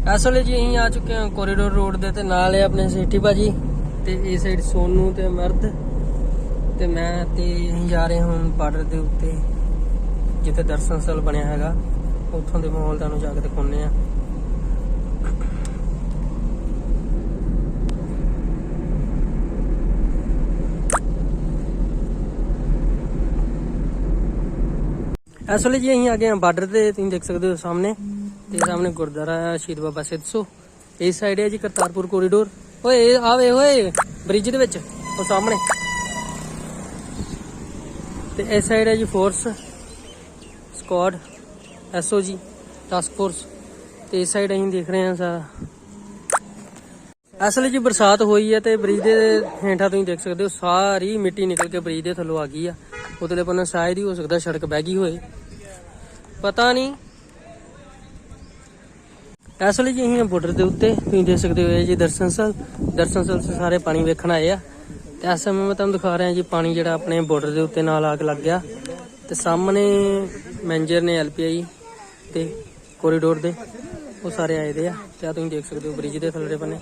ਇਸ ਵੇਲੇ ਜੀ ਅਸੀਂ ਆ ਚੁੱਕੇ ਹਾਂ ਕੋਰੀਡੋਰ ਰੋਡ ਦੇ ਤੇ, ਨਾਲ ਹੈ ਆਪਣੇ ਸੇਠੀ ਭਾਜੀ ਤੇ ਇਹ ਸਾਈਡ ਸੋਨੂ ਤੇ ਮਰਦ ਤੇ ਮੈਂ ਤੇ ਅਸੀਂ ਜਾ ਰਹੇ ਹਾਂ ਬਾਰਡਰ ਦੇ ਉੱਤੇ, ਜਿੱਥੇ ਦਰਸ਼ਨ ਸਥਲ ਬਣਿਆ ਹੈਗਾ। ਉੱਥੋਂ ਦੇ ਮਾਹੌਲ ਤੁਹਾਨੂੰ ਜਾ ਕੇ ਦਿਖਾਉਂਦੇ ਆ ਇਸ ਵੇਲੇ ਜੀ ਅਸੀਂ ਆ ਗਏ ਹਾਂ ਬਾਰਡਰ ਤੇ, ਤੁਸੀਂ ਦੇਖ ਸਕਦੇ ਹੋ ਸਾਹਮਣੇ। ਤੇ ਸਾਹਮਣੇ ਗੁਰਦੁਆਰਾ ਹੈ ਸ਼ਹੀਦ ਬਾਬਾ ਸਿੱਧ ਸੋ। ਇਸ ਸਾਈਡ ਹੈ ਜੀ ਕਰਤਾਰਪੁਰ ਕੋਰੀਡੋਰ ਓਏ ਆ ਵੇ ਓਏ ਬ੍ਰਿਜ ਦੇ ਵਿੱਚ, ਉਹ ਸਾਹਮਣੇ। ਤੇ ਇਸ ਸਾਈਡ ਹੈ ਜੀ force squad SOG task force ਤੇ ਇਸ ਸਾਈਡ ਅਸੀਂ ਦੇਖ ਰਹੇ ਹਾਂ ਸਾਰਾ ਅਸਲ ਜੀ ਬਰਸਾਤ ਹੋਈ ਹੈ ਤੇ ਬ੍ਰਿਜ ਦੇ ਹੇਠਾਂ ਤੁਸੀਂ ਦੇਖ ਸਕਦੇ ਹੋ, ਸਾਰੀ ਮਿੱਟੀ ਨਿਕਲ ਕੇ ਬ੍ਰਿਜ ਦੇ ਥੱਲੋਂ ਆ ਗਈ ਆ। ਉਤਲੇ ਬੰਨੇ ਸ਼ਾਇਦ ਹੀ ਹੋ ਸਕਦਾ ਸੜਕ ਬਹਿ ਗਈ ਹੋਏ। ਪਤਾ ਨਹੀਂ ਇਸ ਵੇਲੇ ਜੀ ਅਸੀਂ ਬਾਰਡਰ ਦੇ ਉੱਤੇ ਤੁਸੀਂ ਦੇਖ ਸਕਦੇ ਹੋ ਇਹ ਜੀ ਦਰਸ਼ਨ ਸਲ ਦਰਸ਼ਨ ਸੇ ਸਾਰੇ ਪਾਣੀ ਵੇਖਣ ਆਏ ਆ। ਤੇ ਇਸ ਸਮੇਂ ਮੈਂ ਤੁਹਾਨੂੰ ਦਿਖਾ ਰਿਹਾ ਜੀ ਪਾਣੀ ਜਿਹੜਾ ਆਪਣੇ ਬਾਰਡਰ ਦੇ ਉੱਤੇ ਨਾਲ ਆ ਕੇ ਲੱਗ ਗਿਆ। ਤੇ ਸਾਹਮਣੇ ਮੈਨੇਜਰ ਨੇ ਐਲਪੀਆਈ ਤੇ ਕੋਰੀਡੋਰ ਦੇ, ਉਹ ਸਾਰੇ ਆਏ ਦੇ ਆ। ਤੇ ਆ ਤੁਸੀਂ ਦੇਖ ਸਕਦੇ ਹੋ ਬ੍ਰਿਜ ਦੇ ਥੱਲੇ ਬੰਨੇ।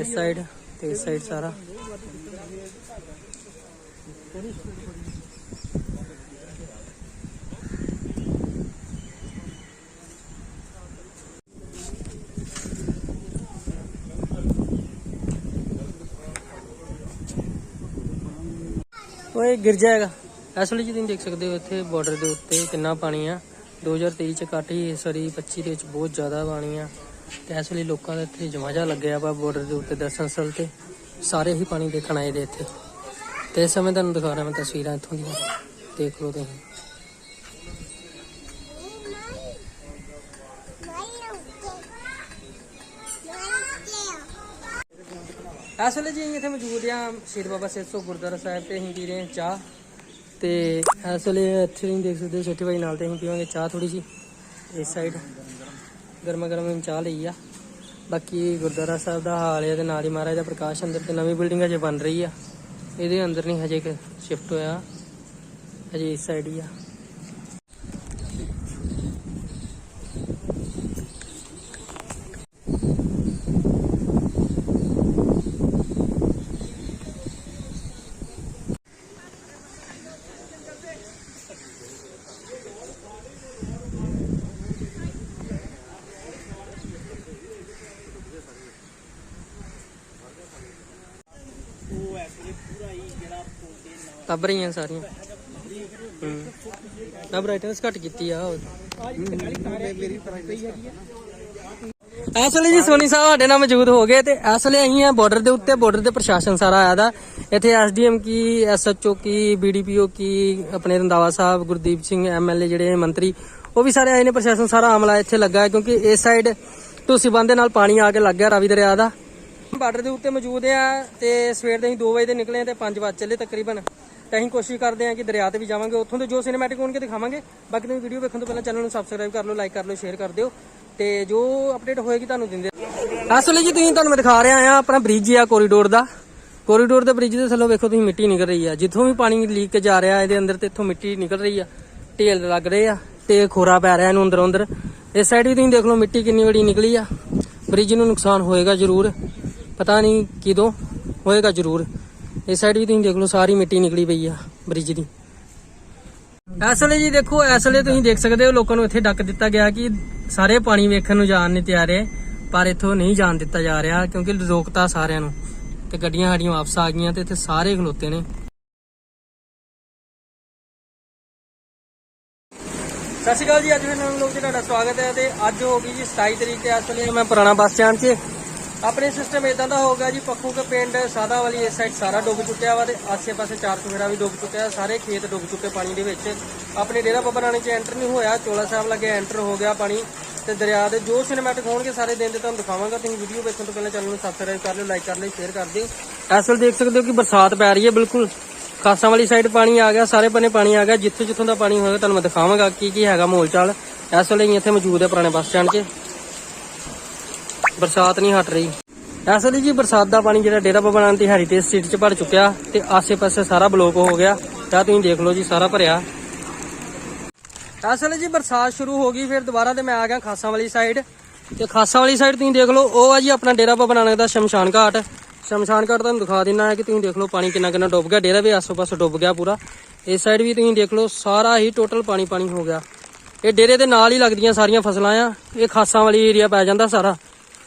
ਇਸ ਸਾਈਡ ਤੇ ਇਸ ਸਾਈਡ ਸਾਰਾ। ਓਏ, ਗਿਰ ਜਾਏਗਾ। ਅਸਲ ਜੀ ਤੁਸੀਂ ਦੇਖ ਸਕਦੇ ਹੋ, ਇੱਥੇ ਬਾਰਡਰ ਦੇ ਉੱਤੇ ਕਿੰਨਾ ਪਾਣੀ ਆ। 2023 ਚ ਘੱਟ ਹੀ ਸਰੀ 25 ਦੇ ਵਿੱਚ ਬਹੁਤ ਜ਼ਿਆਦਾ ਪਾਣੀ ਆ। ਤੇ ਇਸ ਵੇਲੇ ਲੋਕਾਂ ਦਾ ਇੱਥੇ ਜਮਾਜਾ ਲੱਗਿਆ ਵਾ ਬਾਰਡਰ ਦੇ ਉੱਤੇ ਦਰਸ਼ਨ ਸਥਲ ਤੇ। ਸਾਰੇ ਹੀ ਪਾਣੀ ਦੇਖਣ ਆਏ ਦੇ ਇੱਥੇ। ਤੇ ਇਸ ਸਮੇਂ ਤੁਹਾਨੂੰ ਦਿਖਾ ਰਿਹਾ ਮੈਂ ਤਸਵੀਰਾਂ ਇੱਥੋਂ ਦੀਆਂ। ਦੇਖ ਲਓ ਤੁਸੀਂ। ਇਸ ਵੇਲੇ ਜੀ ਇੱਥੇ ਮੌਜੂਦ ਆ ਸ਼ਹੀਦ ਬਾਬਾ ਸਿੱਧੂ ਗੁਰਦੁਆਰਾ ਸਾਹਿਬ ਤੇ ਅਸੀਂ ਪੀ ਰਹੇ ਹਾਂ ਚਾਹ ਤੇ ਇਸ ਵੇਲੇ ਇੱਥੇ ਤੁਸੀਂ ਦੇਖ ਸਕਦੇ ਹੋ ਭਾਈ ਨਾਲ ਤੇ ਅਸੀਂ ਪੀਵਾਂਗੇ ਚਾਹ ਥੋੜੀ ਜੀ ਇਸ ਸਾਈਡ ਗਰਮਾ ਗਰਮ ਚਾਹ ਲਈ ਆ। ਬਾਕੀ ਗੁਰਦੁਆਰਾ ਸਾਹਿਬ ਦਾ ਹਾਲ ਹੈ ਤੇ ਨਾਲ ਹੀ ਮਹਾਰਾਜ ਦਾ ਪ੍ਰਕਾਸ਼ ਅੰਦਰ ਤੇ ਨਵੀਂ ਬਿਲਡਿੰਗ ਅਜੇ ਬਣ ਰਹੀ ਆ। ਇਹਦੇ ਅੰਦਰ ਨਹੀਂ ਹਜੇ ਸ਼ਿਫਟ ਹੋਇਆ। ਹਜੇ ਇਸ ਸਾਈਡ ਹੀ ਆ। ਲੱਭ ਰਹੀਆਂ ਸਾਰੀਆਂ। ਹੂੰ। ਨਾ ਬ੍ਰਾਈਟਨੈਸ ਘੱਟ ਕੀਤੀ ਆ। ਇਸ ਵੇਲੇ ਜੀ ਸੋਨੀ ਸਾਹਿਬ ਸਾਡੇ ਨਾਲ ਮੌਜੂਦ ਹੋ ਗਏ ਤੇ ਇਸ ਵੇਲੇ ਅਸੀਂ ਆ ਬਾਰਡਰ ਦੇ ਉੱਤੇ ਬਾਰਡਰ ਦੇ ਪ੍ਰਸ਼ਾਸਨ ਸਾਰਾ ਆਇਆ ਦਾ। ਇੱਥੇ ਐਸਡੀਐਮ ਕੀ ਐਸਐਚਓ ਕੀ ਬੀਡੀਪੀਓ ਕੀ, ਆਪਣੇ ਰੰਦਾਵਾ ਸਾਹਿਬ, ਗੁਰਦੀਪ ਸਿੰਘ ਐਮਐਲਏ ਜਿਹੜੇ ਮੰਤਰੀ, ਉਹ ਵੀ ਸਾਰੇ ਆਏ ਨੇ, ਪ੍ਰਸ਼ਾਸਨ ਸਾਰਾ ਆਮਲਾ ਇੱਥੇ ਲੱਗਾ ਹੈ, ਕਿਉਂਕਿ ਇਸ ਸਾਈਡ ਤੁਸੀਂ ਬੰਦੇ ਨਾਲ ਪਾਣੀ ਆ ਕੇ ਲੱਗ ਗਿਆ, ਰਾਵੀ ਦਰਿਆ ਦਾ। ਬਾਰਡਰ ਦੇ ਉੱਤੇ ਮੌਜੂਦ ਆ ਤੇ ਸਵੇਰ ਦੇ ਅਸੀਂ 2 ਵਜੇ ਦੇ ਨਿਕਲੇ ਤੇ 5 ਵਜੇ ਚੱਲੇ ਤਕਰੀਬਨ। ਤੇ ਅਸੀਂ ਕੋਸ਼ਿਸ਼ ਕਰਦੇ ਹਾਂ ਕਿ ਦਰਿਆ ਤੇ ਵੀ ਜਾਵਾਂਗੇ, ਉੱਥੋਂ ਦੇ ਜੋ ਸਿਨੇਮੈਟਿਕ ਹੋਣਗੇ ਦਿਖਾਵਾਂਗੇ। ਬਾਕੀ ਤੁਸੀਂ ਵੀਡੀਓ ਵੇਖਣ ਤੋਂ ਪਹਿਲਾਂ ਚੈਨਲ ਨੂੰ ਸਬਸਕ੍ਰਾਈਬ ਕਰ ਲਓ ਲਾਈਕ ਕਰ ਲਓ ਸ਼ੇਅਰ ਕਰ ਦਿਓ। ਤੇ ਜੋ ਅਪਡੇਟ ਹੋਏਗੀ ਤੁਹਾਨੂੰ ਦਿੰਦੇ ਅਸਲ ਜੀ ਤੁਸੀਂ ਤੁਹਾਨੂੰ ਮੈਂ ਦਿਖਾ ਰਿਹਾ ਆ ਆਪਣਾ ਬ੍ਰਿਜ ਆ ਕੋਰੀਡੋਰ ਦਾ। ਕੋਰੀਡੋਰ ਦੇ ਬ੍ਰਿਜ ਦੇ ਥੱਲੋਂ ਵੇਖੋ ਤੁਸੀਂ ਮਿੱਟੀ ਨਿਕਲ ਰਹੀ ਆ। ਜਿੱਥੋਂ ਵੀ ਪਾਣੀ ਲੀਕ ਕੇ ਜਾ ਰਿਹਾ, ਇਹਦੇ ਅੰਦਰ ਤੇ ਇੱਥੋਂ ਮਿੱਟੀ ਨਿਕਲ ਰਹੀ ਆ। ਢੇਲ ਲੱਗ ਰਹੇ ਆ, ਤੇ ਖੋਰਾ ਪੈ ਰਿਹਾ ਇਹਨੂੰ ਅੰਦਰੋਂ ਅੰਦਰ। ਇਸ ਸਾਈਡ ਵੀ ਤੁਸੀਂ ਦੇਖ ਲਓ ਮਿੱਟੀ ਕਿੰਨੀ ਬੜੀ ਨਿਕਲੀ ਆ। ਬ੍ਰਿਜ ਨੂੰ ਨੁਕਸਾਨ ਹੋਏਗਾ ਜ਼ਰੂਰ। ਪਤਾ ਨਹੀਂ ਕਿਦੋਂ ਹੋਏਗਾ ਜ਼ਰੂਰ। ਇਸ ਸਾਈਡ ਵੀ ਤੁਸੀਂ ਦੇਖ ਲਓ, ਸਾਰੀ ਮਿੱਟੀ ਨਿਕਲੀ ਪਈ ਆ, ਬ੍ਰਿਜ ਦੀ। ਇਸ ਵੇਲੇ ਜੀ ਦੇਖੋ, ਇਸ ਵੇਲੇ ਤੁਸੀਂ ਦੇਖ ਸਕਦੇ ਹੋ, ਲੋਕਾਂ ਨੂੰ ਇੱਥੇ ਡੱਕ ਦਿੱਤਾ ਗਿਆ ਕਿ ਸਾਰੇ ਪਾਣੀ ਵੇਖਣ ਨੂੰ ਜਾਣ ਨਹੀਂ ਤਿਆਰ ਹੈ, ਪਰ ਇੱਥੋਂ ਨਹੀਂ ਜਾਣ ਦਿੱਤਾ ਜਾ ਰਿਹਾ, ਕਿਉਂਕਿ ਰੋਕਤਾ ਸਾਰਿਆਂ ਨੂੰ। ਤੇ ਗੱਡੀਆਂ ਸਾਡੀਆਂ ਵਾਪਸ ਆ ਗਈਆਂ ਤੇ ਇੱਥੇ ਸਾਰੇ ਖਲੋਤੇ ਨੇ। ਸਤਿ ਸ਼੍ਰੀ ਅਕਾਲ ਜੀ, ਅੱਜ ਫਿਰ ਨਵੇਂ ਲੋਕ ਜੀ ਤੁਹਾਡਾ ਸਵਾਗਤ ਹੈ ਤੇ ਅੱਜ ਹੋ ਗਈ ਜੀ 27 ਤਰੀਕ ਤੇ ਇਸ ਵੇਲੇ ਮੈਂ ਪੁਰਾਣਾ ਬੱਸ ਸਟੈਂਡ 'ਚ। ਆਪਣੇ ਸਿਸਟਮ ਇਦਾਂ ਦਾ ਹੋਗਾ ਜੀ, ਪੱਖੂ ਕੇ ਪਿੰਡ ਸਾਦਾ ਵਾਲੀ ਇਸ ਸਾਈਡ ਸਾਰਾ ਡੁੱਬ ਚੁੱਕਿਆ ਵਾ ਤੇ ਆਸੇ-ਪਾਸੇ ਚਾਰ ਚੁਫੇਰਾ ਵੀ ਡੁੱਬ ਚੁੱਕਿਆ ਸਾਰੇ ਖੇਤ ਡੁੱਬ ਚੁੱਕੇ ਪਾਣੀ ਦੇ ਵਿੱਚ। ਆਪਣੇ ਡੇਰਾ ਬਾਬਾ ਰਾਣੀ 'ਚ ਐਂਟਰ ਨਹੀਂ ਹੋਇਆ, ਚੋਲਾ ਸਾਹਿਬ ਲੱਗੇ ਐਂਟਰ ਹੋ ਗਿਆ ਪਾਣੀ ਤੇ ਦਰਿਆ ਦੇ ਜੋ ਸਿਨੇਮੈਟਿਕ ਹੋਣਗੇ ਸਾਰੇ ਦਿਨ ਦੇ ਤੁਹਾਨੂੰ ਦਿਖਾਵਾਂਗਾ। ਤੁਸੀਂ ਵੀਡੀਓ ਵੇਖਣ ਤੋਂ ਪਹਿਲਾਂ ਚੈਨਲ ਨੂੰ ਸਬਸਕ੍ਰਾਈਬ ਕਰ ਲਿਓ ਲਾਈਕ ਕਰ ਲਿਓ ਸ਼ੇਅਰ ਕਰ ਦਿਓ। ਇਸ ਵੇਲੇ ਦੇਖ ਸਕਦੇ ਹੋ ਕਿ ਬਰਸਾਤ ਪੈ ਰਹੀ ਹੈ, ਬਿਲਕੁਲ ਖਾਸਾਂ ਵਾਲੀ ਸਾਈਡ ਪਾਣੀ ਆ ਗਿਆ, ਸਾਰੇ ਬੰਨੇ ਪਾਣੀ ਆ ਗਿਆ। ਜਿੱਥੇ ਜਿੱਥੋਂ ਦਾ ਪਾਣੀ ਹੋਏਗਾ ਤੁਹਾਨੂੰ ਮੈਂ ਦਿਖਾਵਾਂਗਾ ਕੀ ਕੀ ਹੈਗਾ ਮੋਲ ਚਾਲ। ਇਸ ਵੇਲੇ ਅਸੀਂ ਇੱਥੇ ਮੌਜੂਦ ਹੈ ਪੁਰਾਣੇ ਬੱਸ ਸਟੈਂਡ 'ਚ। ਬਰਸਾਤ ਨਹੀਂ ਹਟ ਰਹੀ। ਇਸ ਵੇਲੇ ਜੀ, ਬਰਸਾਤ ਦਾ ਪਾਣੀ ਜਿਹੜਾ ਡੇਰਾ ਬਾਬਾ ਨਾਨਕ ਦੀ ਹੈਰੀਟੇਜ ਸਿਟੀ 'ਚ ਭਰ ਚੁੱਕਿਆ ਤੇ ਆਸੇ-ਪਾਸੇ ਸਾਰਾ ਬਲੋਕ ਹੋ ਗਿਆ। ਤਾਂ ਤੁਸੀਂ ਦੇਖ ਲਓ ਜੀ, ਸਾਰਾ ਭਰਿਆ। ਇਸ ਜੀ, ਬਰਸਾਤ ਸ਼ੁਰੂ ਹੋ ਗਈ, ਫਿਰ ਦੁਬਾਰਾ ਤੇ ਮੈਂ ਆ ਗਿਆ ਖਾਸਾਂ ਵਾਲੀ ਸਾਈਡ ਤੇ ਖਾਸਾ ਵਾਲੀ ਸਾਈਡ ਤੁਸੀਂ ਦੇਖ ਲਓ, ਉਹ ਆ ਜੀ ਆਪਣਾ ਡੇਰਾ ਬਾਬਾ ਨਾਨਕ ਦਾ ਸ਼ਮਸ਼ਾਨ ਘਾਟ। ਸ਼ਮਸ਼ਾਨ ਘਾਟ ਤੁਹਾਨੂੰ ਦਿਖਾ ਦਿੰਨਾ ਹੈ ਕਿ ਤੁਸੀਂ ਦੇਖ ਲਓ, ਪਾਣੀ ਕਿੰਨਾ ਕਿੰਨਾ ਡੁੱਬ ਗਿਆ, ਡੇਰਾ ਵੀ ਆਸੋ ਪਾਸੋ ਡੁੱਬ ਗਿਆ ਪੂਰਾ। ਇਸ ਸਾਈਡ ਵੀ ਤੁਸੀਂ ਦੇਖ ਲਓ, ਸਾਰਾ ਹੀ ਟੋਟਲ ਪਾਣੀ ਪਾਣੀ ਹੋ ਗਿਆ। ਇਹ ਡੇਰੇ ਦੇ ਨਾਲ ਹੀ ਲੱਗਦੀਆਂ ਸਾਰੀਆਂ ਫਸਲਾਂ ਆ। ਇਹ ਖਾਸਾਂ ਵਾਲੀ ਏਰੀਆ ਪੈ ਜਾਂਦਾ ਸਾਰਾ।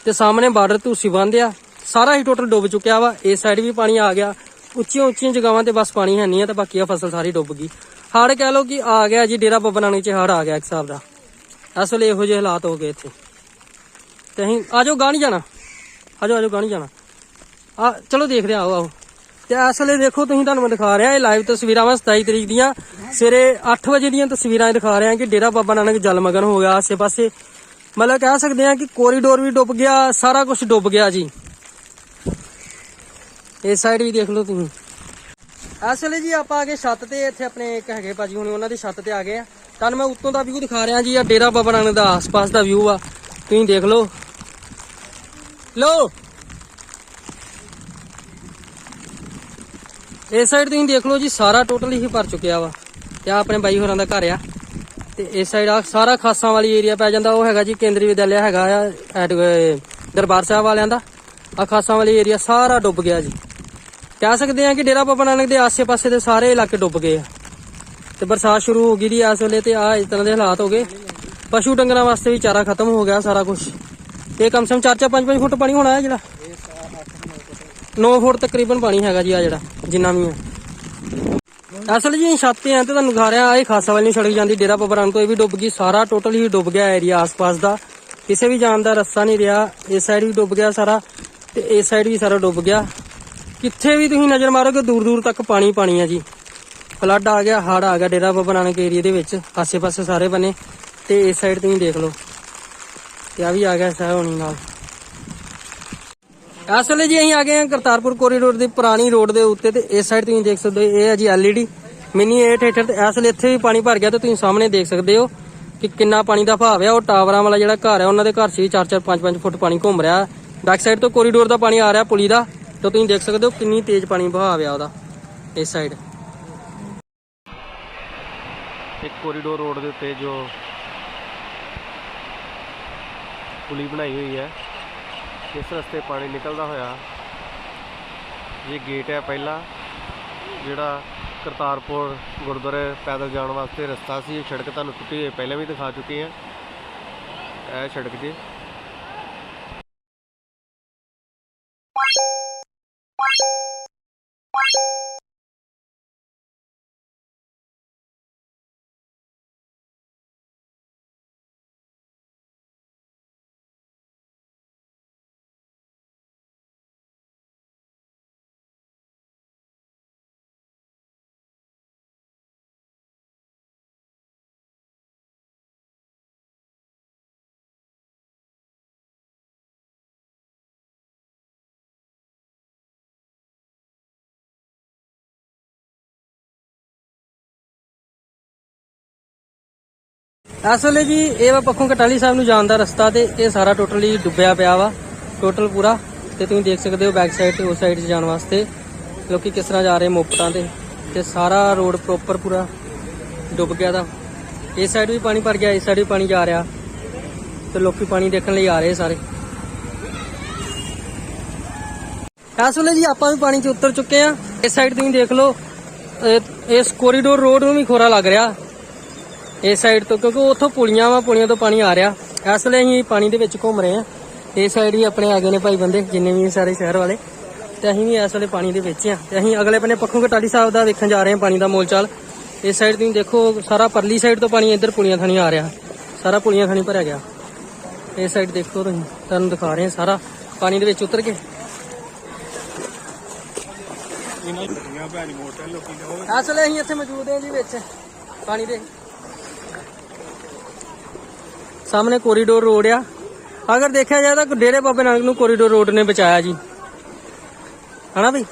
ਤੇ ਸਾਹਮਣੇ ਬਾਰਡਰ ਧੂਸੀ ਬੰਦ ਆ ਸਾਰਾ ਹੀ ਟੋਟਲ ਡੁੱਬ ਚੁੱਕਿਆ ਵਾ। ਇਸ ਸਾਈਡ ਵੀ ਪਾਣੀ ਆ ਗਿਆ। ਉੱਚੀਆਂ ਉੱਚੀਆਂ ਜਗ੍ਹਾਵਾਂ ਤੇ ਬਸ ਪਾਣੀ ਹੈ ਨਹੀਂ ਆ ਤੇ ਬਾਕੀ ਆ ਫਸਲ ਸਾਰੀ ਡੁੱਬ ਗਈ। ਹੜ ਕਹਿ ਲਓ ਕਿ ਆ ਗਿਆ ਜੀ ਡੇਰਾ ਬਾਬਾ ਨਾਨਕ ਚ ਹੜ ਆ ਗਿਆ ਇੱਕ ਹਿਸਾਬ ਦਾ। ਇਸ ਵੇਲੇ ਇਹੋ ਜਿਹੇ ਹਾਲਾਤ ਹੋ ਗਏ ਇੱਥੇ। ਤੇ ਅਸੀਂ ਆਜੋ ਗਾਂ ਨਹੀਂ ਜਾਣਾ। ਆਜੋ ਆਜੋ ਗਾਂ ਨਹੀਂ ਜਾਣਾ। ਆ ਚਲੋ ਦੇਖਦੇ ਹਾਂ, ਆਓ ਆਓ। ਤੇ ਇਸ ਵੇਲੇ ਦੇਖੋ ਤੁਸੀਂ ਤੁਹਾਨੂੰ ਮੈਂ ਦਿਖਾ ਰਿਹਾ ਇਹ ਲਾਈਵ ਤਸਵੀਰਾਂ ਵਾ 27 ਤਰੀਕ ਦੀਆਂ। ਸਵੇਰੇ 8 ਵਜੇ ਦੀਆਂ ਤਸਵੀਰਾਂ ਦਿਖਾ ਰਿਹਾ ਕਿ ਡੇਰਾ ਬਾਬਾ ਨਾਨਕ ਜਲਮਗਨ ਹੋ ਗਿਆ। ਆਸੇ-ਪਾਸੇ ਮਤਲਬ ਕਹਿ ਸਕਦੇ ਆ ਕਿ ਕੋਰੀਡੋਰ ਵੀ ਡੁੱਬ ਗਿਆ, ਸਾਰਾ ਕੁਝ ਡੁੱਬ ਗਿਆ ਜੀ। ਇਸ ਸਾਈਡ ਵੀ ਦੇਖ ਲਓ ਤੁਸੀਂ। ਇਸ ਵੇਲੇ ਜੀ ਆਪਾਂ ਆ ਗਏ ਛੱਤ ਤੇ, ਇੱਥੇ ਆਪਣੇ ਇੱਕ ਹੈਗੇ ਭਾਜੀ ਹੁਣੇ, ਉਹਨਾਂ ਦੀ ਛੱਤ ਤੇ ਆ ਗਏ ਆ। ਤੁਹਾਨੂੰ ਮੈਂ ਉੱਤੋਂ ਦਾ ਵਿਊ ਦਿਖਾ ਰਿਹਾ ਜੀ ਆ ਡੇਰਾ ਬਾਬਾ ਨਾਨਕ ਦਾ ਆਸ-ਪਾਸ ਦਾ ਵਿਊ ਆ। ਤੁਸੀਂ ਦੇਖ ਲਓ। ਲੋ ਇਸ ਸਾਈਡ ਤੁਸੀਂ ਦੇਖ ਲਓ ਜੀ, ਸਾਰਾ ਟੋਟਲ ਹੀ ਭਰ ਚੁੱਕਿਆ ਵਾ। ਤੇ ਆਹ ਆਪਣੇ ਬਾਈ ਹੋਰਾਂ ਦਾ ਘਰ ਆ। ਤੇ ਇਸ ਸਾਈਡ ਆ ਸਾਰਾ ਖਾਸਾਂ ਵਾਲੀ ਏਰੀਆ ਪੈ ਜਾਂਦਾ, ਉਹ ਹੈਗਾ ਜੀ ਕੇਂਦਰੀ ਵਿਦਿਆਲਿਆ ਹੈਗਾ ਆ ਐਡ- ਦਰਬਾਰ ਸਾਹਿਬ ਵਾਲਿਆਂ ਦਾ। ਆ ਖਾਸਾਂ ਵਾਲੀ ਏਰੀਆ ਸਾਰਾ ਡੁੱਬ ਗਿਆ ਜੀ। ਕਹਿ ਸਕਦੇ ਆ ਕਿ ਡੇਰਾ ਬਾਬਾ ਨਾਨਕ ਦੇ ਆਸੇ-ਪਾਸੇ ਦੇ ਸਾਰੇ ਇਲਾਕੇ ਡੁੱਬ ਗਏ ਆ। ਤੇ ਬਰਸਾਤ ਸ਼ੁਰੂ ਹੋ ਗਈ ਦੀ ਇਸ ਵੇਲੇ ਤੇ ਆ ਇਸ ਤਰ੍ਹਾਂ ਦੇ ਹਾਲਾਤ ਹੋ ਗਏ। ਪਸ਼ੂ ਡੰਗਰਾਂ ਵਾਸਤੇ ਵੀ ਚਾਰਾ ਖਤਮ ਹੋ ਗਿਆ ਸਾਰਾ ਕੁਝ ਇਹ ਕਮ ਸੇ ਕਮ 4-4 5-5 ਫੁੱਟ ਪਾਣੀ ਹੋਣਾ ਹੈ ਜਿਹੜਾ। 9 ਫੁੱਟ ਤਕਰੀਬਨ ਪਾਣੀ ਹੈਗਾ ਜੀ ਆ ਜਿਹੜਾ, ਜਿੰਨਾ ਵੀ ਹੈ। ਅਸਲ ਜੀ ਛੱਤ ਤੇ ਆ ਤੇ ਤੁਹਾਨੂੰ ਦਿਖਾ ਰਿਹਾ ਇਹ ਖਾਸਾ ਵਾਲੀ ਨੂੰ ਸੜਕ ਜਾਂਦੀ, ਡੇਰਾ ਬਾਬਾ ਨਾਨਕ ਤੋਂ ਇਹ ਵੀ ਡੁੱਬ ਗਈ, ਸਾਰਾ ਟੋਟਲ ਹੀ ਡੁੱਬ ਗਿਆ ਏਰੀਆ ਆਸ-ਪਾਸ ਦਾ। ਕਿਸੇ ਵੀ ਜਾਣ ਦਾ ਰਸਤਾ ਨਹੀਂ ਰਿਹਾ, ਇਸ ਸਾਈਡ ਵੀ ਡੁੱਬ ਗਿਆ ਸਾਰਾ, ਤੇ ਇਸ ਸਾਈਡ ਵੀ ਸਾਰਾ ਡੁੱਬ ਗਿਆ। ਕਿੱਥੇ ਵੀ ਤੁਸੀਂ ਨਜ਼ਰ ਮਾਰੋਗੇ ਦੂਰ ਦੂਰ ਤੱਕ ਪਾਣੀ ਪਾਣੀ ਆ ਜੀ। ਫਲੱਡ ਆ ਗਿਆ ਹੜ ਆ ਗਿਆ ਡੇਰਾ ਬਾਬਾ ਨਾਨਕ ਏਰੀਆ ਦੇ ਵਿੱਚ, ਆਸੇ-ਪਾਸੇ ਸਾਰੇ ਬੰਨੇ ਤੇ ਇਸ ਸਾਈਡ ਤੁਸੀਂ ਦੇਖ ਲਓ। ਤੇ ਆ ਵੀ ਆ ਗਿਆ ਸਾਹ ਹੋਣੀ ਨਾਲ। ਇਸ ਵੇਲੇ ਜੀ ਅਸੀਂ ਆ ਗਏ ਹਾਂ ਕਰਤਾਰਪੁਰ ਕੋਰੀਡੋਰ ਦੀ ਪੁਰਾਣੀ ਰੋਡ ਦੇ ਉੱਤੇ ਤੇ ਇਸ ਸਾਈਡ ਤੁਸੀਂ ਦੇਖ ਸਕਦੇ ਹੋ, ਇਹ ਹੈ ਜੀ ਐਲਈਡੀ ਮਿਨੀ 8 ਥੀਏਟਰ ਤੇ ਇਸ ਵੇਲੇ ਇੱਥੇ ਵੀ ਪਾਣੀ ਭਰ ਗਿਆ ਤੇ ਤੁਸੀਂ ਸਾਹਮਣੇ ਦੇਖ ਸਕਦੇ ਹੋ ਕਿ ਕਿੰਨਾ ਪਾਣੀ ਦਾ ਭਾਵ ਹੈ। ਉਹ ਟਾਵਰਾਂ ਵਾਲਾ ਜਿਹੜਾ ਘਰ ਹੈ, ਉਹਨਾਂ ਦੇ ਘਰ 'ਚ ਵੀ 4-4 5-5 ਫੁੱਟ ਪਾਣੀ ਘੁੰਮ ਰਿਹਾ। ਬੈਕ ਸਾਈਡ ਤੋਂ ਕੋਰੀਡੋਰ ਦਾ ਪਾਣੀ ਆ ਰਿਹਾ ਪੁਲੀ ਦਾ ਤੇ ਤੁਸੀਂ ਦੇਖ ਸਕਦੇ ਹੋ ਕਿੰਨੀ ਤੇਜ਼ ਪਾਣੀ ਵਹਾਅ ਆ ਉਹਦਾ ਇਸ ਸਾਈਡ ਇੱਕ ਕੋਰੀਡੋਰ ਰੋਡ ਦੇ ਉੱਤੇ ਜੋ ਪੁਲੀ ਬਣਾਈ ਹੋਈ ਹੈ। ਇਸ ਰਸਤੇ ਪਾਣੀ ਨਿਕਲਦਾ ਹੋਇਆ, ਇਹ ਗੇਟ ਹੈ ਪਹਿਲਾ, ਜਿਹੜਾ ਕਰਤਾਰਪੁਰ ਗੁਰਦੁਆਰੇ ਪੈਦਲ ਜਾਣ ਵਾਸਤੇ ਰਸਤਾ ਸੀ, ਇਹ ਸੜਕ ਤੁਹਾਨੂੰ ਟੁੱਟੀ ਹੋਈ ਪਹਿਲਾਂ ਵੀ ਦਿਖਾ ਚੁੱਕੇ ਹਾਂ। ਇਹ ਸੜਕ ਜੀ। ਇਸ ਵੇਲੇ ਜੀ ਇਹ ਵਾ ਪੱਖੋਂ ਕਟਾਲੀ ਸਾਹਿਬ ਨੂੰ ਜਾਣ ਦਾ ਰਸਤਾ ਤੇ ਇਹ ਸਾਰਾ ਟੋਟਲੀ ਡੁੱਬਿਆ ਪਿਆ ਵਾ, ਟੋਟਲ ਪੂਰਾ। ਤੇ ਤੁਸੀਂ ਦੇਖ ਸਕਦੇ ਹੋ ਬੈਕ ਸਾਈਡ ਤੇ ਉਸ ਸਾਈਡ 'ਚ ਜਾਣ ਵਾਸਤੇ। ਲੋਕੀ ਕਿਸ ਤਰ੍ਹਾਂ ਜਾ ਰਹੇ ਮੋਪਟਾਂ ਤੇ। ਤੇ ਸਾਰਾ ਰੋਡ ਪ੍ਰੋਪਰ ਪੂਰਾ ਡੁੱਬ ਗਿਆ ਦਾ। ਇਸ ਸਾਈਡ ਵੀ ਪਾਣੀ ਭਰ ਗਿਆ, ਇਸ ਸਾਈਡ ਵੀ ਪਾਣੀ ਜਾ ਰਿਹਾ। ਤੇ ਲੋਕੀ ਪਾਣੀ ਦੇਖਣ ਲਈ ਆ ਰਹੇ ਸਾਰੇ। ਇਸ ਵੇਲੇ ਜੀ ਆਪਾਂ ਵੀ ਪਾਣੀ 'ਚ ਉਤਰ ਚੁੱਕੇ ਆ ਇਸ ਸਾਈਡ ਤੁਸੀਂ ਦੇਖ ਲਓ ਇਸ ਕੋਰੀਡੋਰ ਰੋਡ ਨੂੰ ਵੀ ਖੋਰਾ ਲੱਗ ਰਿਹਾ। ਇਸ ਸਾਈਡ ਤੋਂ, ਕਿਉਂਕਿ ਉੱਥੋਂ ਪੁਲੀਆਂ ਵਾ, ਪੁਲੀਆਂ ਤੋਂ ਪਾਣੀ ਆ ਰਿਹਾ। ਇਸ ਲਈ ਅਸੀਂ ਪਾਣੀ ਦੇ ਵਿੱਚ ਘੁੰਮ ਰਹੇ ਹਾਂ। ਇਸ ਸਾਈਡ ਹੀ ਆਪਣੇ ਆ ਗਏ ਨੇ ਭਾਈ ਬੰਦੇ, ਜਿੰਨੇ ਵੀ ਸਾਰੇ ਸ਼ਹਿਰ ਵਾਲੇ। ਤੇ ਅਸੀਂ ਵੀ ਇਸ ਵੇਲੇ ਪਾਣੀ ਦੇ ਵਿੱਚ ਆ ਤੇ ਅਸੀਂ ਅਗਲੇ ਬੰਨੇ ਪੱਖੋਂ ਕਟਾਲੀ ਸਾਹਿਬ ਦਾ ਵੇਖਣ ਜਾ ਰਹੇ ਹਾਂ, ਪਾਣੀ ਦਾ ਮੋਲ ਚਾਲ ਇਸ ਸਾਈਡ ਤੁਸੀਂ ਦੇਖੋ, ਸਾਰਾ ਪਰਲੀ ਸਾਈਡ ਤੋਂ ਪਾਣੀ ਇੱਧਰ ਪੁਲੀਆਂ ਥਾਣੀ ਆ ਰਿਹਾ। ਸਾਰਾ ਪੁਲੀਆਂ ਥਾਣੀ ਭਰਿਆ ਗਿਆ। ਇਸ ਸਾਈਡ ਦੇਖੋ ਤੁਸੀਂ, ਤੁਹਾਨੂੰ ਦਿਖਾ ਰਹੇ ਹਾਂ ਸਾਰਾ। ਪਾਣੀ ਦੇ ਵਿੱਚ ਉਤਰ ਕੇ। ਇਸ ਵੇਲੇ ਅਸੀਂ ਇੱਥੇ ਮੌਜੂਦ ਹਾਂ ਜੀ ਵਿੱਚ। ਪਾਣੀ ਦੇ ਸਾਹਮਣੇ ਕੋਰੀਡੋਰ ਰੋਡ ਆ। ਅਗਰ ਦੇਖਿਆ ਜਾਏ ਤਾਂ ਡੇਰੇ ਬਾਬੇ ਨਾਨਕ ਨੂੰ ਕੋਰੀਡੋਰ ਰੋਡ ਨੇ ਬਚਾਇਆ ਜੀ। ਹਨਾ ਬਈ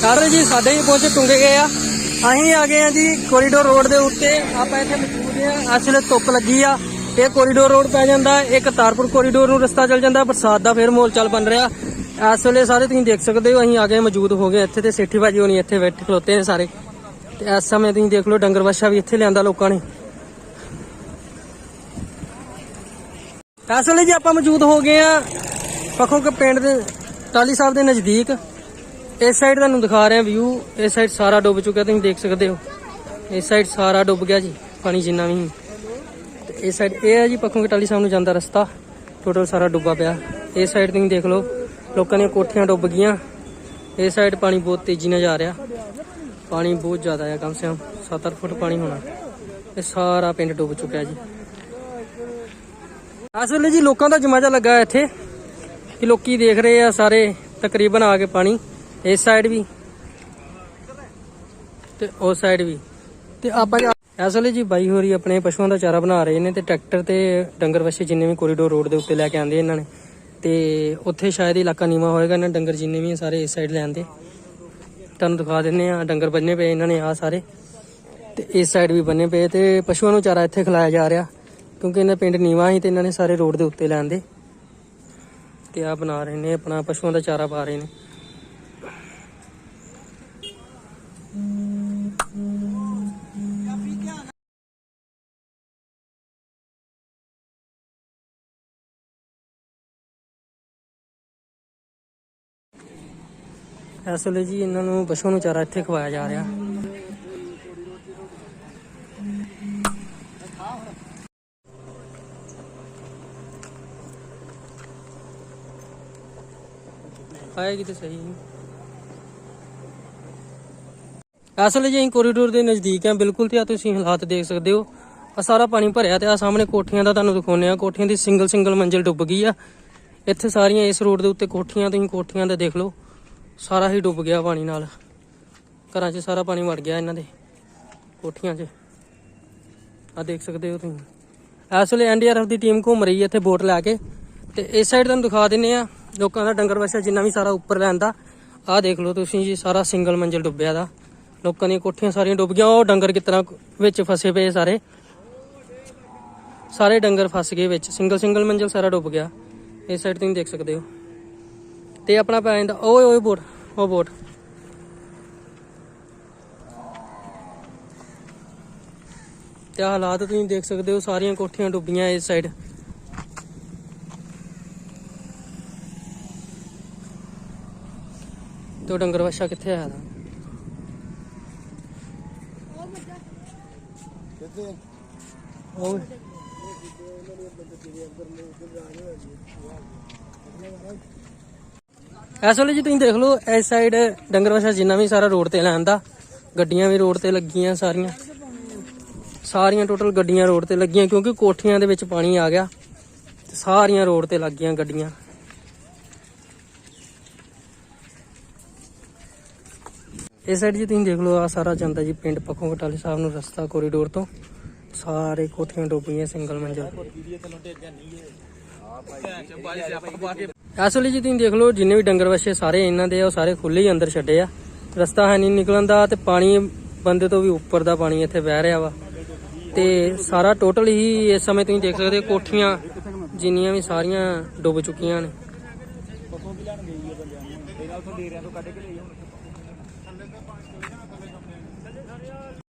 ਸਾਰੇ ਜੀ ਸਾਡੇ ਹੀ ਪਹੁੰਚ ਟੁੰਗੇ ਗਏ ਆ। ਅਸੀਂ ਆ ਗਏ ਆ ਜੀ ਕੋਰੀਡੋਰ ਰੋਡ ਦੇ ਉੱਤੇ। ਆਪਾਂ ਇੱਥੇ ਮੌਜੂਦ ਆ। ਅਸਲੇ ਧੁੱਪ ਲੱਗੀ ਆ। ਇਹ ਕੋਰੀਡੋਰ ਰੋਡ ਪੈ ਜਾਂਦਾ। ਇਹ ਕਰਤਾਰਪੁਰ ਕੋਰੀਡੋਰ ਨੂੰ ਰਸਤਾ ਚੱਲ ਜਾਂਦਾ। ਬਰਸਾਤ ਦਾ ਫੇਰ ਮੋਲ ਚੱਲ ਬਣ ਰਿਹਾ। ਇਸ ਵੇਲੇ ਸਾਰੇ ਤੁਸੀਂ ਦੇਖ ਸਕਦੇ ਹੋ, ਅਸੀਂ ਆ ਗਏ, ਮੌਜੂਦ ਹੋ ਗਏ ਇੱਥੇ ਤੇ ਸੇਠੀ ਭਾਜੀ ਹੋਣੀ ਇੱਥੇ ਬੈਠੇ ਖਲੋਤੇ ਨੇ ਸਾਰੇ। ਤੇ ਇਸ ਸਮੇਂ ਤੁਸੀਂ ਦੇਖ ਲਓ, ਡੰਗਰ ਵੱਛਾ ਵੀ ਇੱਥੇ ਲਿਆਂਦਾ ਲੋਕਾਂ ਨੇ। ਇਸ ਵੇਲੇ ਜੀ ਆਪਾਂ ਮੌਜੂਦ ਹੋ ਗਏ ਆ ਪੱਖੋ ਕੇ ਪਿੰਡ ਦੇ ਟਾਲੀ ਸਾਹਿਬ ਦੇ ਨਜ਼ਦੀਕ। ਇਸ ਸਾਈਡ ਤੁਹਾਨੂੰ ਦਿਖਾ ਰਿਹਾ ਵਿਊ ਇਸ ਸਾਈਡ ਸਾਰਾ ਡੁੱਬ ਚੁੱਕਿਆ, ਤੁਸੀਂ ਦੇਖ ਸਕਦੇ ਹੋ। ਇਸ ਸਾਈਡ ਸਾਰਾ ਡੁੱਬ ਗਿਆ ਜੀ, ਪਾਣੀ ਜਿੰਨਾ ਵੀ। ਸੀ। ਤੇ ਇਸ ਸਾਈਡ ਇਹ ਹੈ ਜੀ ਪੱਖੋ ਕੇ ਟਾਲੀ ਸਾਹਿਬ ਨੂੰ ਜਾਂਦਾ ਰਸਤਾ। ਟੋਟਲ ਸਾਰਾ ਡੁੱਬਾ ਪਿਆ। ਇਸ ਸਾਈਡ ਤੁਸੀਂ ਦੇਖ ਲਓ, ਲੋਕਾਂ ਦੀਆਂ ਕੋਠੀਆਂ ਡੁੱਬ ਗਈਆਂ। ਇਸ ਸਾਈਡ ਪਾਣੀ ਬਹੁਤ ਤੇਜ਼ੀ ਨਾਲ ਜਾ ਰਿਹਾ। ਪਾਣੀ ਬਹੁਤ ਜ਼ਿਆਦਾ ਆ, ਕਮ ਸੇ ਕਮ 7-8 ਫੁੱਟ ਪਾਣੀ ਹੋਣਾ। ਇਹ ਸਾਰਾ ਪਿੰਡ ਡੁੱਬ ਚੁੱਕਿਆ ਜੀ। ਇਸ ਵੇਲੇ ਜੀ ਲੋਕਾਂ ਦਾ ਜਮਾਜਾ ਲੱਗਾ ਹੈ ਇੱਥੇ, ਕਿ ਲੋਕੀ ਦੇਖ ਰਹੇ ਆ ਸਾਰੇ ਤਕਰੀਬਨ ਆ ਕੇ ਪਾਣੀ, ਇਸ ਸਾਈਡ ਵੀ ਤੇ ਉਸ ਸਾਈਡ ਵੀ। ਤੇ ਆਪਾਂ ਇਸ ਵੇਲੇ ਜੀ ਬਾਈ ਹੋਰੀ ਆਪਣੇ ਪਸ਼ੂਆਂ ਦਾ ਚਾਰਾ ਬਣਾ ਰਹੇ ਨੇ ਤੇ ਟਰੈਕਟਰ ਤੇ ਡੰਗਰ ਵਛੇ ਜਿੰਨੇ ਵੀ ਕੋਰੀਡੋਰ ਰੋਡ ਦੇ ਉੱਤੇ ਲੈ ਕੇ ਆਂਦੇ ਇਹਨਾਂ ਨੇ। ਤੇ ਉੱਥੇ ਸ਼ਾਇਦ ਇਲਾਕਾ ਨੀਵਾ ਹੋਏਗਾ ਇਹਨਾਂ ਡੰਗਰ ਜਿੰਨੇ ਵੀ ਆ ਸਾਰੇ ਇਸ ਸਾਈਡ ਲੈ ਆਂਦੇ ਤੁਹਾਨੂੰ ਦਿਖਾ ਦਿੰਨੇ ਆ, ਡੰਗਰ ਬੰਨੇ ਪਏ ਇਹਨਾਂ ਨੇ ਆ ਸਾਰੇ। ਤੇ ਇਸ ਸਾਈਡ ਵੀ ਬੰਨੇ ਪਏ ਤੇ ਪਸ਼ੂਆਂ ਨੂੰ ਚਾਰਾ ਇੱਥੇ ਖਿਲਾਇਆ ਜਾ ਰਿਹਾ। ਕਿਉਂਕਿ ਇਹਨਾਂ ਪਿੰਡ ਨੀਵਾ ਸੀ ਤੇ ਇਹਨਾਂ ਨੇ ਸਾਰੇ ਰੋਡ ਦੇ ਉੱਤੇ ਲੈਂਦੇ ਤੇ ਆ ਬਣਾ ਰਹੇ ਨੇ, ਆਪਣਾ ਪਸ਼ੂਆਂ ਦਾ ਚਾਰਾ ਪਾ ਰਹੇ ਨੇ। ਇਸ ਵੇਲੇ ਜੀ ਇਹਨਾਂ ਨੂੰ ਪਸ਼ੂਆਂ ਨੂੰ ਚਾਰਾ ਇੱਥੇ ਖਵਾਇਆ ਜਾ ਰਿਹਾ। ਆਏਗੀ ਤੇ ਸਹੀ। ਅਸਲ ਜੀ ਅਸੀਂ ਕੋਰੀਡੋਰ ਦੇ ਨਜ਼ਦੀਕ ਆ, ਬਿਲਕੁਲ ਤੇ ਆ ਤੁਸੀਂ ਹਾਲਾਤ ਦੇਖ ਸਕਦੇ ਹੋ। ਆ ਸਾਰਾ ਪਾਣੀ ਭਰਿਆ ਤੇ ਆ ਸਾਹਮਣੇ ਕੋਠੀਆਂ ਦਾ ਤੁਹਾਨੂੰ ਦਿਖਾਉਂਦੇ ਆ। ਕੋਠੀਆਂ ਦੀ ਸਿੰਗਲ ਸਿੰਗਲ ਮੰਜ਼ਿਲ ਡੁੱਬ ਗਈ ਆ। ਇੱਥੇ ਸਾਰੀਆਂ ਇਸ ਰੋਡ ਦੇ ਉੱਤੇ ਕੋਠੀਆਂ, ਤੁਸੀਂ ਕੋਠੀਆਂ ਦਾ ਦੇਖ ਲਓ। ਸਾਰਾ ਹੀ ਡੁੱਬ ਗਿਆ ਪਾਣੀ ਨਾਲ। ਘਰਾਂ 'ਚ ਸਾਰਾ ਪਾਣੀ ਵੜ ਗਿਆ ਇਹਨਾਂ ਦੇ, ਕੋਠੀਆਂ 'ਚ। ਆ ਦੇਖ ਸਕਦੇ ਹੋ ਤੁਸੀਂ। ਇਸ ਵੇਲੇ ਐਨਡੀਆਰਐਫ ਦੀ ਟੀਮ ਘੁੰਮ ਰਹੀ ਹੈ ਇੱਥੇ ਬੋਟ ਲੈ ਕੇ। ਤੇ ਇਸ ਸਾਈਡ ਤੁਹਾਨੂੰ ਦਿਖਾ ਦਿੰਨੇ ਆ। ਲੋਕਾਂ ਦਾ ਡੰਗਰ ਵਛਾ ਜਿੰਨਾ ਵੀ ਸਾਰਾ ਉੱਪਰ ਲੈਂਦਾ, ਆਹ ਦੇਖ ਲਓ ਤੁਸੀਂ ਜੀ, ਸਾਰਾ ਸਿੰਗਲ ਮੰਜ਼ਿਲ ਡੁੱਬਿਆ ਦਾ। ਲੋਕਾਂ ਦੀਆਂ ਕੋਠੀਆਂ ਸਾਰੀਆਂ ਡੁੱਬ ਗਈਆਂ, ਉਹ ਡੰਗਰ ਕਿਤਨਾ ਵਿੱਚ ਫਸੇ ਪਏ ਸਾਰੇ। ਸਾਰੇ ਡੰਗਰ ਫਸ ਗਏ ਵਿੱਚ ਸਿੰਗਲ ਸਿੰਗਲ ਮੰਜ਼ਿਲ ਸਾਰਾ ਡੁੱਬ ਗਿਆ। ਇਸ ਸਾਈਡ ਤੁਸੀਂ ਦੇਖ ਸਕਦੇ ਹੋ। ਤੇ ਆਪਣਾ ਪੈ ਜਾਂਦਾ, ਓਏ ਓਏ ਬੋਟ, ਉਹ ਬੋਟ। ਤੇ ਹਾਲਾਤ ਤੁਸੀਂ ਦੇਖ ਸਕਦੇ ਹੋ, ਸਾਰੀਆਂ ਕੋਠੀਆਂ ਡੁੱਬੀਆਂ ਇਸ ਸਾਈਡ ਤੇ ਉਹ ਡੰਗਰ ਵਛਾ ਕਿੱਥੇ ਆਇਆ ਦਾ ਇਸ ਵੇਲੇ ਜੀ ਤੁਸੀਂ ਦੇਖ ਲਓ ਇਸ ਸਾਈਡ ਡੰਗਰ ਵਛਾ ਜਿੰਨਾ ਵੀ ਸਾਰਾ ਰੋਡ ਤੇ ਲੈਂਦਾ ਗੱਡੀਆਂ ਵੀ ਰੋਡ ਤੇ ਲੱਗੀਆਂ ਸਾਰੀਆਂ। ਸਾਰੀਆਂ ਟੋਟਲ ਗੱਡੀਆਂ ਰੋਡ ਤੇ ਲੱਗੀਆਂ ਕਿਉਂਕਿ ਕੋਠੀਆਂ ਦੇ ਵਿੱਚ ਪਾਣੀ ਆ ਗਿਆ ਤੇ ਸਾਰੀਆਂ ਰੋਡ ਤੇ ਲੱਗ ਗਈਆਂ ਗੱਡੀਆਂ। ਇਸ ਸਾਈਡ ਜੀ ਤੁਸੀਂ ਦੇਖ ਲਓ ਆ ਸਾਰਾ ਜਾਂਦਾ ਜੀ ਪਿੰਡ ਪੱਖੋਂ ਘਟਾਲੇ ਸਾਹਿਬ ਨੂੰ ਰਸਤਾ ਕੋਰੀਡੋਰ ਤੋਂ। ਸਾਰੇ ਕੋਠੀਆਂ ਡੁੱਬ ਸਿੰਗਲ ਮੰਜ਼ਿਲ। ਇਸ ਜੀ ਤੁਸੀਂ ਦੇਖ ਲਓ, ਜਿੰਨੇ ਵੀ ਡੰਗਰ ਵਛੇ ਸਾਰੇ ਇਹਨਾਂ ਦੇ ਆ, ਉਹ ਸਾਰੇ ਖੁੱਲੇ ਹੀ ਅੰਦਰ ਛੱਡੇ ਆ। ਰਸਤਾ ਹੈ ਨਹੀਂ ਨਿਕਲਣ ਦਾ ਤੇ ਪਾਣੀ ਬੰਦੇ ਤੋਂ ਵੀ ਉੱਪਰ ਦਾ ਪਾਣੀ ਇੱਥੇ ਵਹਿ ਰਿਹਾ ਵਾ। ਤੇ ਸਾਰਾ ਟੋਟਲ ਹੀ ਇਸ ਸਮੇਂ ਤੁਸੀਂ ਦੇਖ ਸਕਦੇ ਕੋਠੀਆਂ ਜਿੰਨੀਆਂ ਵੀ ਸਾਰੀਆਂ ਡੁੱਬ ਚੁੱਕੀਆਂ ਨੇ।